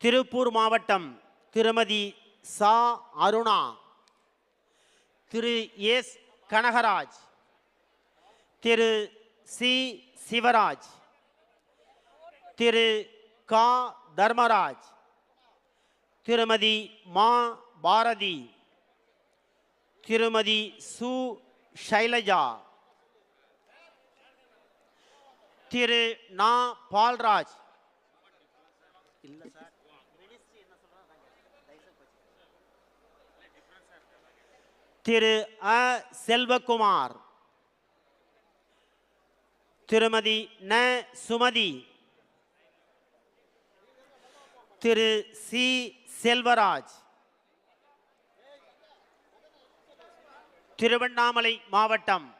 திருப்பூர் மாவட்டம் திருமதி சா அருணா திரு எஸ் கனகராஜ் திரு சி சிவராஜ் திரு கா தர்மராஜ் திருமதி மா பாரதி திருமதி சு ஷைலஜா திரு நா பால்ராஜ். இல்லை சார். திரு அ. செல்வகுமார். திருமதி ந. சுமதி. திரு சி. செல்வராஜ். திருவண்ணாமலை மாவட்டம்.